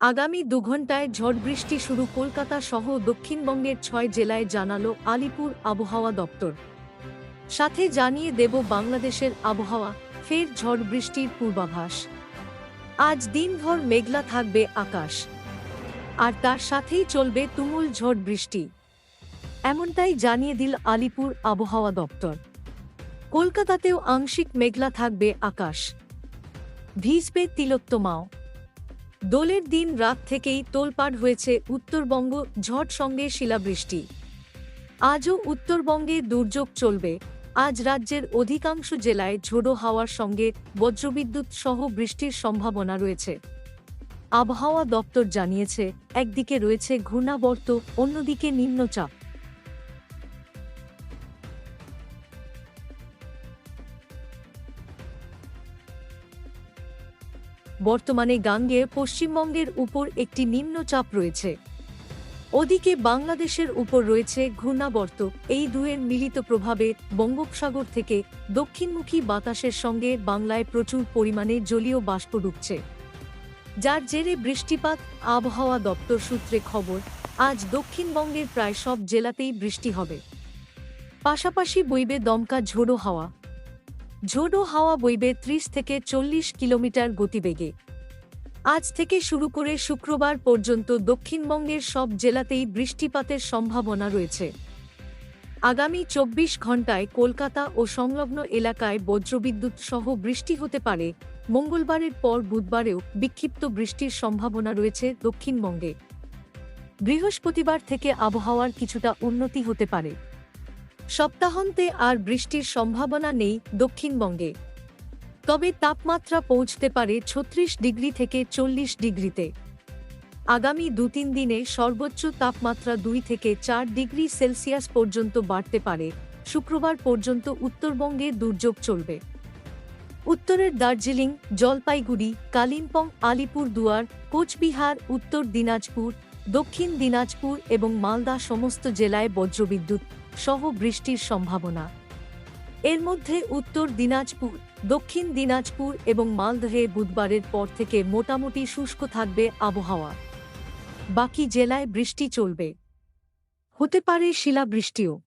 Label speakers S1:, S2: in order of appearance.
S1: আগামী দুঘণ্টায় ঝড় বৃষ্টি শুরু। কলকাতা সহ দক্ষিণবঙ্গের ছয় জেলায় জানালো আলিপুর আবহাওয়া দপ্তর। সাথে জানিয়ে দেব বাংলাদেশের আবহাওয়া, ফের ঝড় বৃষ্টির পূর্বাভাস। আজ দিনভর মেঘলা থাকবে আকাশ। আর তার সাথেই চলবে তুমুল ঝড় বৃষ্টি। এমনটাই জানিয়ে দিল আলিপুর আবহাওয়া দপ্তর। কলকাতাতেও আংশিক মেঘলা থাকবে আকাশ। ভিজবে তিলোত্তমাও। দোলের দিন রাত থেকেই তোলপাড় হয়েছে উত্তরবঙ্গ ঝড় সঙ্গে শিলাবৃষ্টি। আজও উত্তরবঙ্গে দুর্যোগ চলবে। আজ রাজ্যের অধিকাংশ জেলায় ঝোড়ো হাওয়ার সঙ্গে বজ্রবিদ্যুৎ সহ বৃষ্টির সম্ভাবনা রয়েছে। আবহাওয়া দপ্তর জানিয়েছে, একদিকে রয়েছে ঘূর্ণাবর্ত, অন্যদিকে নিম্নচাপ। বর্তমানে গাঙ্গের পশ্চিমবঙ্গের উপর একটি নিম্নচাপ রয়েছে। ওদিকে বাংলাদেশের উপর রয়েছে ঘূর্ণাবর্ত। এই দুয়ের মিলিত প্রভাবে বঙ্গোপসাগর থেকে দক্ষিণমুখী বাতাসের সঙ্গে বাংলায় প্রচুর পরিমাণে জলীয় বাষ্প ঢুকছে যার জেরে বৃষ্টিপাত, আবহাওয়া দপ্তর সূত্রে খবর, আজ দক্ষিণবঙ্গের প্রায় সব জেলাতেই বৃষ্টি হবে। পাশাপাশি বইবে দমকা ঝোড়ো হাওয়া। ঝোড়ো হাওয়া বইবে ত্রিশ থেকে চল্লিশ কিলোমিটার গতিবেগে। আজ থেকে শুরু করে শুক্রবার পর্যন্ত দক্ষিণবঙ্গের সব জেলাতেই বৃষ্টিপাতের সম্ভাবনা রয়েছে। আগামী চব্বিশ ঘন্টায় কলকাতা ও সংলগ্ন এলাকায় বজ্রবিদ্যুৎ সহ বৃষ্টি হতে পারে। মঙ্গলবারের পর বুধবারেও বিক্ষিপ্ত বৃষ্টির সম্ভাবনা রয়েছে দক্ষিণবঙ্গে। বৃহস্পতিবার থেকে আবহাওয়ার কিছুটা উন্নতি হতে পারে। সপ্তাহান্তে আর বৃষ্টির সম্ভাবনা নেই দক্ষিণবঙ্গে। তবে তাপমাত্রা পৌঁছতে পারে ছত্রিশ ডিগ্রি থেকে চল্লিশ ডিগ্রিতে। আগামী দু তিন দিনে সর্বোচ্চ তাপমাত্রা দুই থেকে চার ডিগ্রি সেলসিয়াস পর্যন্ত বাড়তে পারে। শুক্রবার পর্যন্ত উত্তরবঙ্গে দুর্যোগ চলবে। উত্তরের দার্জিলিং, জলপাইগুড়ি, কালিম্পং আলিপুর দুয়ার কোচবিহার, উত্তর দিনাজপুর, দক্ষিণ দিনাজপুর এবং মালদা সমস্ত জেলায় বজ্রবিদ্যুৎ সহ বৃষ্টির সম্ভাবনা। এর মধ্যে উত্তর দিনাজপুর, দক্ষিণ দিনাজপুর এবং মালদহে বুধবারের পর থেকে মোটামুটি শুষ্ক থাকবে আবহাওয়া। বাকি জেলায় বৃষ্টি চলবে। হতে পারে শিলাবৃষ্টিও।